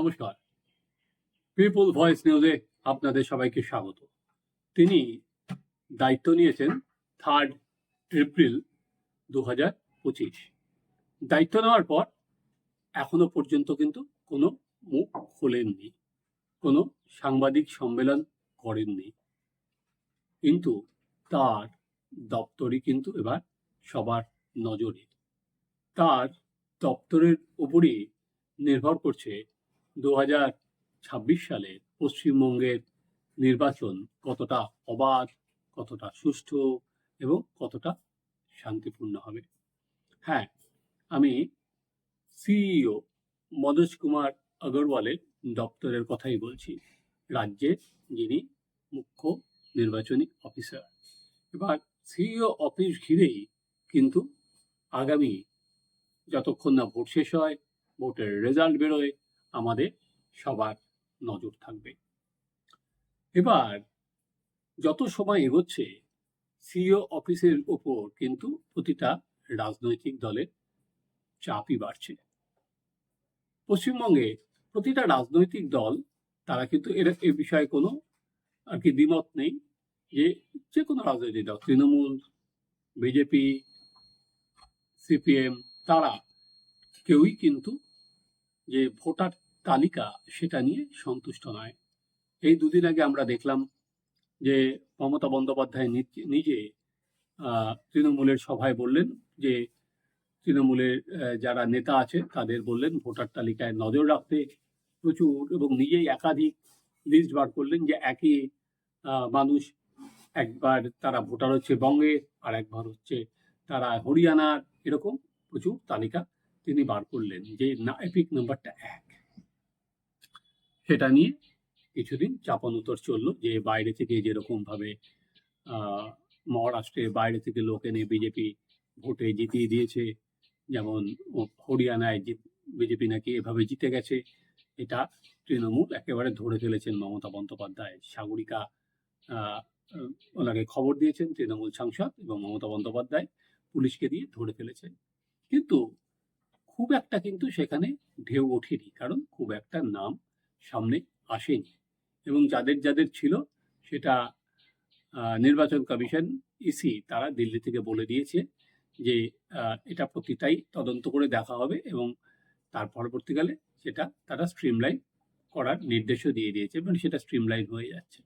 নমস্কার। People voice নিউজে আপনাদের সবাইকে স্বাগত। তিনি দায়িত্ব নিয়েছেন থার্ড এপ্রিল দু হাজার পঁচিশ। দায়িত্ব নেওয়ার পর এখনও পর্যন্ত কিন্তু কোনো মুখ খোলেননি। কোনো সাংবাদিক সম্মেলন করেননি। কিন্তু তার দপ্তরই কিন্তু এবার সবার নজরে। তার দপ্তরের উপরই নির্ভর করছে দু হাজার ছাব্বিশ সালে পশ্চিমবঙ্গের নির্বাচন কতটা অবাধ, কতটা সুষ্ঠু এবং কতটা শান্তিপূর্ণ হবে? হ্যাঁ আমি সিইও মনোজ কুমার আগরওয়ালের দপ্তরের কথাই বলছি। রাজ্যের যিনি মুখ্য নির্বাচনী অফিসার। এবার সিইও অফিস ঘিরেই কিন্তু আগামী যতক্ষণ না ভোট শেষ হয়, ভোটের রেজাল্ট বেরোয় আমাদের সবার নজর থাকবে। এবার যত সময় এগোচ্ছে, সিইও অফিসের ওপর কিন্তু প্রতিটা রাজনৈতিক দলের চাপই বাড়ছে। পশ্চিমবঙ্গে প্রতিটা রাজনৈতিক দল, তারা কিন্তু এর, এ বিষয়ে কোনো আর কি দ্বিমত নেই যে যে কোনো রাজনৈতিক দল, তৃণমূল, বিজেপি, সিপিএম, তারা কেউই কিন্তু যে ভোটার তালিকা সেটা নিয়ে সন্তুষ্ট নয়। এই দুদিন আগে আমরা দেখলাম যে মমতা বন্দ্যোপাধ্যায় নিজ- তৃণমূলের সভায় বললেন যে তৃণমূলের যারা নেতা আছে তাদের বললেন ভোটার তালিকায় নজর রাখতে প্রচুর এবং নিজেই একাধিক লিস্ট বার করলেন যে একই মানুষ একবার তারা ভোটার হচ্ছে বঙ্গে আর একবার হচ্ছে তারা হরিয়ানার এরকম প্রচুর তালিকা তিনি বার করলেন যে না এপিক নাম্বারটা এক। সেটা নিয়ে কিছুদিন চাপানুতর চলল যে বাইরে থেকে যেরকম ভাবে আহ, মহারাষ্ট্রে বাইরে থেকে লোক এনে বিজেপি ভোটে জিতিয়ে দিয়েছে যেমন হরিয়ানায় বিজেপি নাকি এভাবে জিতে গেছে এটা তৃণমূল একেবারে ধরে ফেলেছেন মমতা বন্দ্যোপাধ্যায়। সাগরিকা ওনাকে খবর দিয়েছেন তৃণমূল সাংসদ এবং মমতা বন্দ্যোপাধ্যায় পুলিশকে দিয়ে ধরে ফেলেছেন। কিন্তু খুব একটা কিন্তু সেখানে ঢেউ ওঠেনি, কারণ খুব একটা নাম সামনে আসেনি। এবং যাদের যাদের ছিল, সেটা নির্বাচন কমিশন, ইসি, তারা দিল্লি থেকে বলে দিয়েছে যে এটা প্রতিটাই তদন্ত করে দেখা হবে এবং তার পরবর্তীকালে সেটা তারা স্ট্রিমলাইন করার নির্দেশও দিয়ে দিয়েছে এবং সেটা স্ট্রিমলাইন হয়ে যাচ্ছে।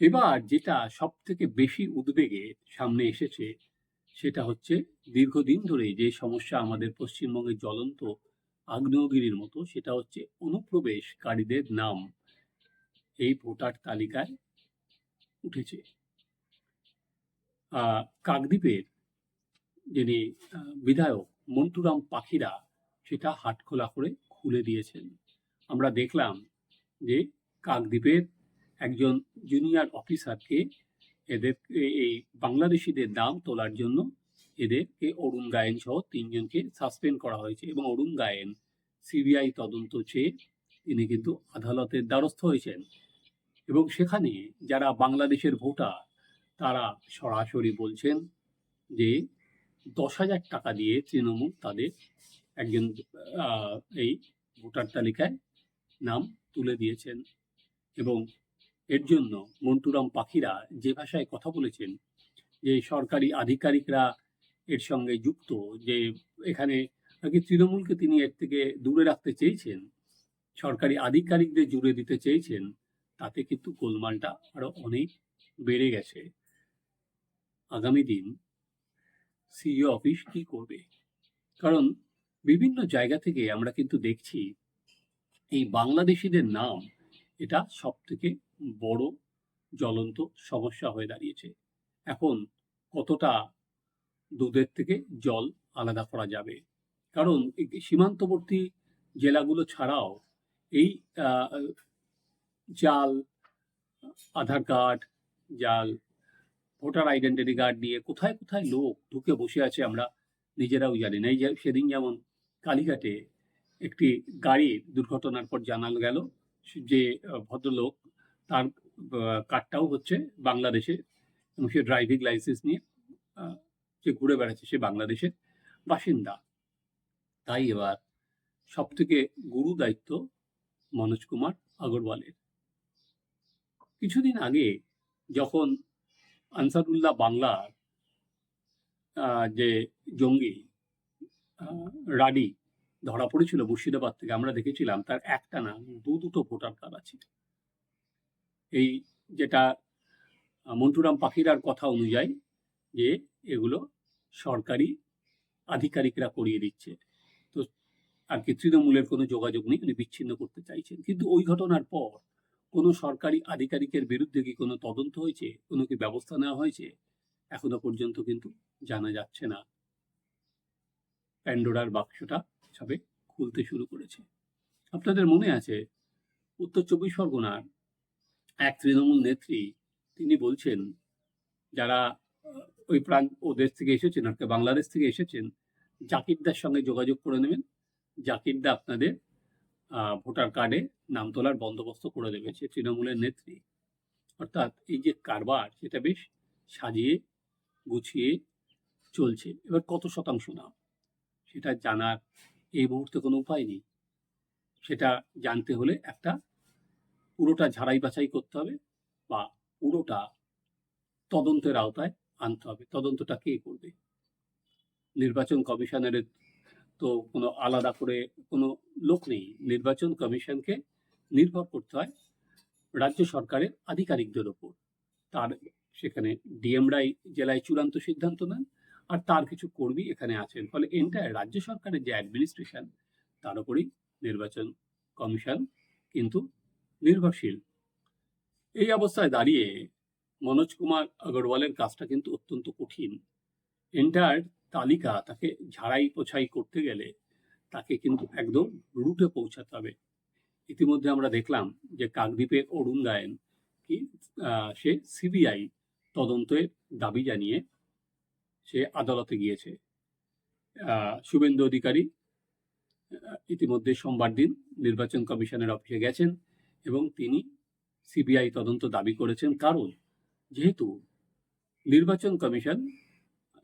এবার যেটা সব থেকে বেশি উদ্বেগে সামনে এসেছে সেটা হচ্ছে দীর্ঘদিন ধরে যে সমস্যা আমাদের পশ্চিমবঙ্গে জ্বলন্ত আগ্নেয়গিরির মতো, সেটা হচ্ছে অনুপ্রবেশকারীদের নাম এই ভোটার তালিকায় উঠেছে। কাকদ্বীপের যিনি বিধায়ক মন্টুরাম পাখিরা সেটা হাটখোলা করে খুলে দিয়েছেন। আমরা দেখলাম যে কাকদ্বীপের একজন জুনিয়র অফিসারকে এদের এই বাংলাদেশিদের দাম তোলার জন্য এদেরকে অরুণ গায়েন সহ তিনজনকে সাসপেন্ড করা হয়েছে এবং অরুণ গায়েন সিবিআই তদন্ত চেয়ে তিনি কিন্তু আদালতের দ্বারস্থ হয়েছেন। এবং সেখানে যারা বাংলাদেশের ভোটার, তারা সরাসরি বলছেন যে দশ হাজার টাকা দিয়ে তৃণমূল তাদের একজন এই ভোটার তালিকায় নাম তুলে দিয়েছেন এবং এর জন্য মন্টুরাম পাখিরা যে ভাষায় কথা বলেছেন, যে সরকারি আধিকারিকরা এর সঙ্গে যুক্ত, যে এখানে নাকি তৃণমূলকে তিনি এর থেকে দূরে রাখতে চেয়েছেন, সরকারি আধিকারিকদের জুড়ে দিতে চেয়েছেন, তাতে কিন্তু গোলমালটা আরও অনেক বেড়ে গেছে। আগামী দিন সিইও অফিস কি করবে? কারণ বিভিন্ন জায়গা থেকে আমরা কিন্তু দেখছি, এই বাংলাদেশিদের নাম এটা সব থেকে বড়, জ্বলন্ত সমস্যা হয়ে দাঁড়িয়েছে। এখন কতটা দুধের থেকে জল আলাদা করা যাবে? কারণ সীমান্তবর্তী জেলাগুলো ছাড়াও এই জাল, আধার কার্ড, জাল, ভোটার আইডেন্টিটি কার্ড নিয়ে কোথায় কোথায় লোক ঢুকে বসে আছে আমরা নিজেরাও জানি না। এই যে সেদিন যেমন কালীঘাটে একটি গাড়ির দুর্ঘটনার পর জানা গেল যে ভদ্রলোক তার কার্ডটাও হচ্ছে বাংলাদেশে। এবং সে ড্রাইভিং লাইসেন্স নিয়ে যে ঘুরে বেড়াচ্ছে, সে বাংলাদেশের বাসিন্দা। তাই এবার সব থেকে গুরু দায়িত্ব মনোজ কুমার আগরওয়ালের। কিছুদিন আগে যখন আনসারুল্লাহ বাংলার যে জঙ্গি রাডি ধরা পড়েছিল মুর্শিদাবাদ থেকে, আমরা দেখেছিলাম তার একটা না দু দুটো ভোটার কার্ড আছে। এই যেটা মন্টুরাম পাখিরার কথা অনুযায়ী যে এগুলো সরকারি আধিকারিকরা করিয়ে দিচ্ছে। তো আর কি তৃণমূলের কোনো যোগাযোগ নেই, উনি বিচ্ছিন্ন করতে চাইছেন। কিন্তু ওই ঘটনার পর কোনো সরকারি আধিকারিকের বিরুদ্ধে কি কোনো তদন্ত হয়েছে? কোনো কি ব্যবস্থা নেওয়া হয়েছে? এখনও পর্যন্ত কিন্তু জানা যাচ্ছে না। প্যান্ডোরার বাক্সটা সবে খুলতে শুরু করেছে। আপনাদের মনে আছে, উত্তর চব্বিশ পরগনার এক তৃণমূল নেত্রী তিনি বলছেন, যারা ওই প্রান্ত ও দেশ থেকে এসেছেন কি বাংলাদেশ থেকে এসেছেন, জাকিরদার সঙ্গে যোগাযোগ করে নেবেন। জাকিরদা আপনাদের ভোটার কার্ডে নাম তোলার বন্দোবস্ত করে দেবে, সে তৃণমূলের নেত্রী। অর্থাৎ এই যে কারবার, সেটা বেশ সাজিয়ে, গুছিয়ে চলছে। এবার কত শতাংশ নাম? সেটা জানার এই মুহূর্তে কোনো উপায় নেই। সেটা জানতে হলে একটা পুরোটা ঝাড়াই বাছাই করতে হবে বা পুরোটা তদন্তের আওতায় আনতে হবে। তদন্তটা কে করবে? নির্বাচন কমিশনের তো কোনো আলাদা করে কোনো লোক নেই। নির্বাচন কমিশনকে নির্ভর করতে হয় রাজ্য সরকারের আধিকারিকদের ওপর। তার সেখানে ডিএমরাই জেলায় চূড়ান্ত সিদ্ধান্ত নেন আর তার কিছু কর্মী এখানে আছেন। ফলে এন্টায়ার রাজ্য সরকারের যে অ্যাডমিনিস্ট্রেশন তার উপরেই নির্বাচন কমিশন কিন্তু নির্ভরশীল। এই অবস্থায় দাঁড়িয়ে মনোজ কুমার আগরওয়ালের কাজটা কিন্তু অত্যন্ত কঠিন। এন্টায়ার তালিকা তাকে ঝাড়াই পোছাই করতে গেলে তাকে কিন্তু একদম রুটে পৌঁছাতে হবে। ইতিমধ্যে আমরা দেখলাম যে কাকদ্বীপে অরুণ গায়েন কি সে সিবিআই তদন্তের দাবি জানিয়ে সে আদালতে গিয়েছে। শুভেন্দু অধিকারী ইতিমধ্যে সোমবার দিন নির্বাচন কমিশনের অফিসে গেছেন। এবং তিনি সিবিআই তদন্ত দাবি করেছেন। কারণ যেহেতু নির্বাচন কমিশন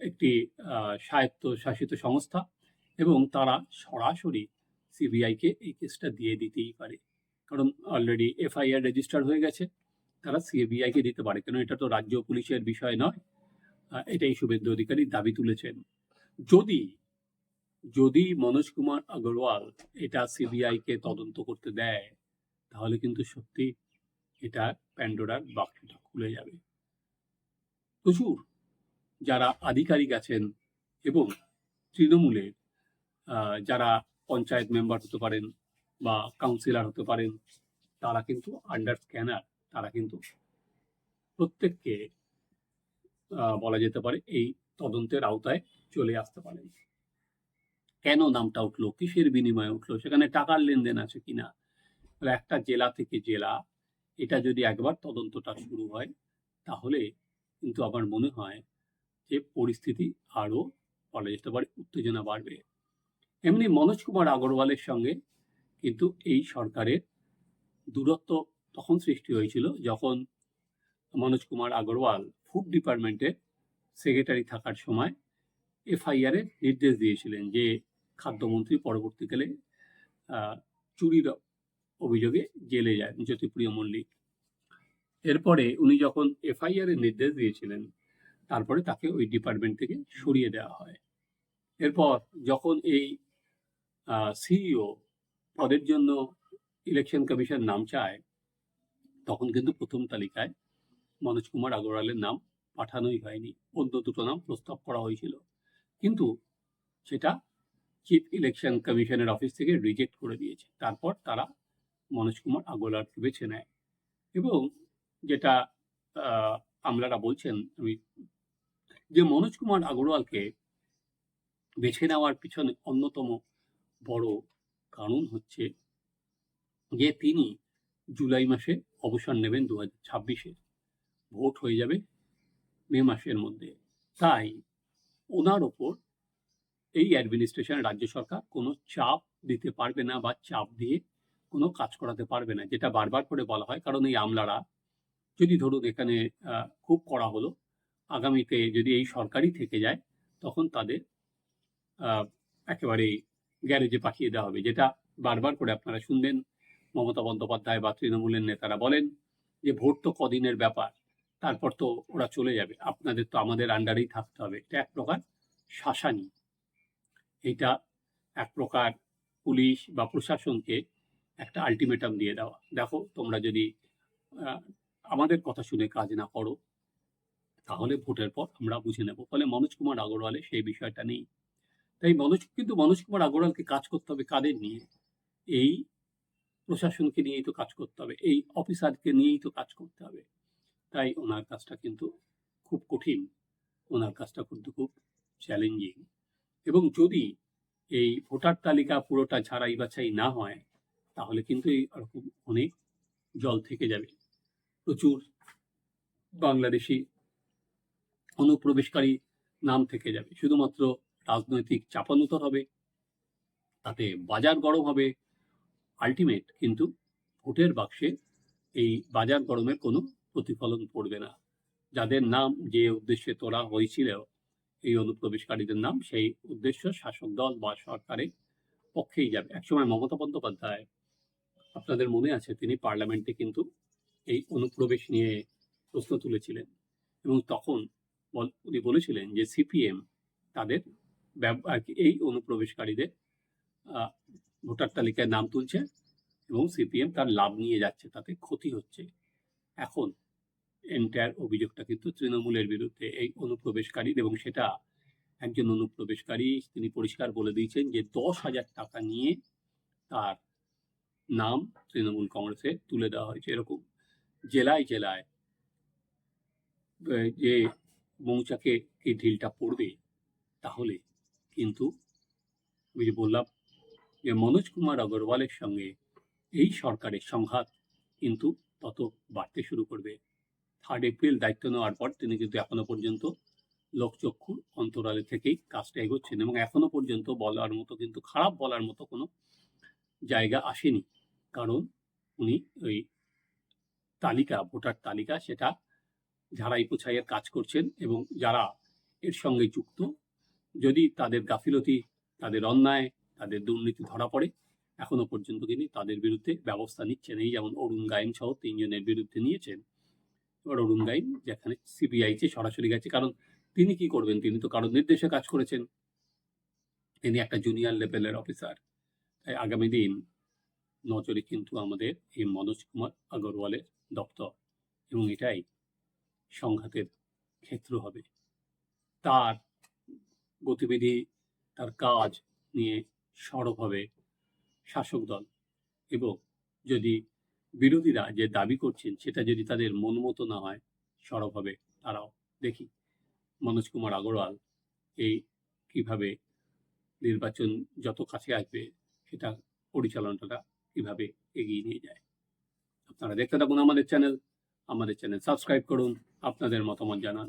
একটি আহ, স্বায়ত্ত সংস্থা এবং তারা সরাসরি সিবিআইকে এই কেসটা দিয়ে দিতেই পারে। কারণ অলরেডি এফআইআর রেজিস্টার হয়ে গেছে। তারা সিবিআইকে দিতে পারে। কেন এটা তো রাজ্য পুলিশের বিষয় নয়। এটাই শুভেন্দু অধিকারী দাবি তুলেছেন। যদি যদি মনোজ কুমার আগরওয়াল এটা সিবিআইকে তদন্ত করতে দেয় তাহলে কিন্তু সত্যি এটা প্যান্ডোরার বাক্সটা খুলে যাবে। প্রচুর যারা আধিকারিক আছেন এবং তৃণমূলের যারা পঞ্চায়েত মেম্বার হতে পারেন বা কাউন্সিলর হতে পারেন, তারা কিন্তু আন্ডার স্ক্যানার তারা কিন্তু প্রত্যেককে বলা যেতে পারে এই তদন্তের আওতায় চলে আসতে পারেন। কেন নামটা উঠল? কিসের বিনিময়ে উঠল? সেখানে টাকার লেনদেন আছে কিনা? একটা জেলা থেকে জেলা, এটা যদি একবার তদন্তটা শুরু হয়, তাহলে কিন্তু আমার মনে হয় যে পরিস্থিতি আরও বলা যেতে পারে উত্তেজনা বাড়বে। এমনি মনোজ কুমার আগরওয়ালের সঙ্গে কিন্তু এই সরকারের দূরত্ব তখন সৃষ্টি হয়েছিল যখন মনোজ কুমার আগরওয়াল ফুড ডিপার্টমেন্টের সেক্রেটারি থাকার সময় এফআইআর এর নির্দেশ দিয়েছিলেন যে খাদ্যমন্ত্রী পরবর্তীকালে চুরির অভিযোগে জেলে যায় জ্যোতিপ্রিয় মল্লিক। এরপরে উনি যখন এফআইআর এর নির্দেশ দিয়েছিলেন, তারপরে তাকে ওই ডিপার্টমেন্ট থেকে সরিয়ে দেওয়া হয়। এরপর যখন এই সিইও পদের জন্য ইলেকশন কমিশন নাম চায়, তখন কিন্তু প্রথম তালিকায় মনোজ কুমার আগরওয়ালের নাম পাঠানোই হয়নি। অন্য দুটো নাম প্রস্তাব করা হয়েছিল। কিন্তু সেটা চিফ ইলেকশন কমিশনের অফিস থেকে রিজেক্ট করে দিয়েছে। তারপর তারা মনোজ কুমার আগরওয়ালকে বেছে নেয়। এবং যেটা আমলারা বলছেন, আমি, যে মনোজ কুমার আগরওয়ালকে বেছে নেওয়ার পিছনে অন্যতম বড় কারণ হচ্ছে যে তিনি জুলাই মাসে অবসর নেবেন দু হাজার ছাব্বিশে। ভোট হয়ে যাবে মে মাসের মধ্যে। তাই ওনার ওপর এই অ্যাডমিনিস্ট্রেশন রাজ্য সরকার কোনো চাপ দিতে পারবে না বা চাপ দিয়ে কোনো কাজ করাতে পারবে না, যেটা বারবার করে বলা হয়। কারণ এই আমলারা, যদি ধরুন এখানে খুব করা হলো, আগামীতে যদি এই সরকারই থেকে যায়, তখন তাদের একেবারে গ্যারেজে পাঠিয়ে দেওয়া হবে। যেটা বারবার করে আপনারা শুনবেন, মমতা বন্দ্যোপাধ্যায় বা তৃণমূলের নেতারা বলেন যে, ভোট তো কদিনের ব্যাপার, তারপর তো ওরা চলে যাবে। আপনাদের তো আমাদের আন্ডারেই থাকতে হবে। এটা এক প্রকার শাসানি। এটা এক প্রকার পুলিশ বা প্রশাসনকে একটা আলটিমেটাম দিয়ে দেওয়া দেখো, তোমরা যদি আমাদের কথা শুনে কাজ না করো, তাহলে ভোটের পর আমরা বুঝে নেব। ফলে মনোজ কুমার আগরওয়ালে সেই বিষয়টা নেই। তাই মনোজ, কিন্তু মনোজ কুমার আগরওয়ালকে কাজ করতে হবে কাদের নিয়ে? এই প্রশাসনকে নিয়েই তো কাজ করতে হবে, এই অফিসারকে নিয়েই তো কাজ করতে হবে। তাই ওনার কাজটা কিন্তু খুব কঠিন। ওনার কাজটা কিন্তু খুব চ্যালেঞ্জিং এবং যদি এই ভোটার তালিকা পুরোটা ঝাড়াই বাছাই না হয় তাহলে কিন্তু এই রকম অনেক জল থেকে যাবে। প্রচুর বাংলাদেশি অনুপ্রবেশকারী নাম থেকে যাবে। শুধুমাত্র রাজনৈতিক চাপানুতর হবে, তাতে বাজার গরম হবে। আলটিমেট কিন্তু ভোটের বাক্সে এই বাজার গরমের কোনো প্রতিফলন পড়বে না। যাদের নাম যে উদ্দেশ্যে তোলা হয়েছিল এই অনুপ্রবেশকারীদের নাম, সেই উদ্দেশ্য শাসক দল বা সরকারের পক্ষেই যাবে। একসময় মমতা বন্দ্যোপাধ্যায় আপনাদের মনে আছে, তিনি পার্লামেন্টে কিন্তু এই অনুপ্রবেশ নিয়ে প্রশ্ন তুলেছিলেন। এবং তখন উনি বলেছিলেন যে সিপিএম তাদের এই অনুপ্রবেশকারীদের ভোটার তালিকায় নাম তুলছে এবং সিপিএম তার লাভ নিয়ে যাচ্ছে, তাতে ক্ষতি হচ্ছে। এখন এন্টায়ার অভিযোগটা কিন্তু তৃণমূলের বিরুদ্ধে এই অনুপ্রবেশকারী এবং সেটা একজন অনুপ্রবেশকারী, তিনি পরিষ্কার বলে দিয়েছেন যে দশ হাজার টাকা নিয়ে তার নাম তৃণমূল কংগ্রেসে তুলে দেওয়া হয়েছে এরকম। জেলায় জেলায় যে মৌচাকে এই ঢিলটা পড়বে, তাহলে কিন্তু ওই যে বললাম যে মনোজ কুমার আগরওয়ালের সঙ্গে এই সরকারের সংঘাত কিন্তু তত বাড়তে শুরু করবে। থার্ড এপ্রিল দায়িত্ব নেওয়ার পর তিনি কিন্তু এখনও পর্যন্ত লোকচক্ষু অন্তরালে থেকেই কাজটা এগোচ্ছেন এবং এখনও পর্যন্ত বলার মতো কিন্তু খারাপ বলার মতো কোনো জায়গা আসেনি। কারণ উনি ওই তালিকা, ভোটার তালিকা সেটা ঝাড়াই পোছাইয়ের কাজ করছেন এবং যারা এর সঙ্গে যুক্ত, যদি তাদের গাফিলতি, তাদের অন্যায়, তাদের দুর্নীতি ধরা পড়ে, এখনও পর্যন্ত তিনি তাদের বিরুদ্ধে ব্যবস্থা নিচ্ছেন। এই যেমন অরুণ গায়েন সহ তিনজনের বিরুদ্ধে নিয়েছেন। এবার অরুণ গায়েন যেখানে সিবিআই সরাসরি গেছে, কারণ তিনি কি করবেন? তিনি তো কারোর নির্দেশে কাজ করেছেন। তিনি একটা জুনিয়র লেভেলের অফিসার তাই আগামী দিন নজরে কিন্তু আমাদের এই মনোজ কুমার আগরওয়ালের দপ্তর এবং এটাই সংঘাতের ক্ষেত্র হবে। তার গতিবিধি, তার কাজ নিয়ে সরব হবে শাসক দল এবং যদি বিরোধীরা যে দাবি করছেন সেটা যদি তাদের মন মতো না হয়, সরব হবে তারাও। দেখি মনোজ কুমার আগরওয়াল এই কীভাবে নির্বাচন যত কাছে আসবে সেটা পরিচালনাটা কীভাবে এগিয়ে নিয়ে যায়। আপনারা দেখতে থাকুন আমাদের চ্যানেল। আমাদের চ্যানেল সাবস্ক্রাইব করুন। আপনাদের মতামত জানান।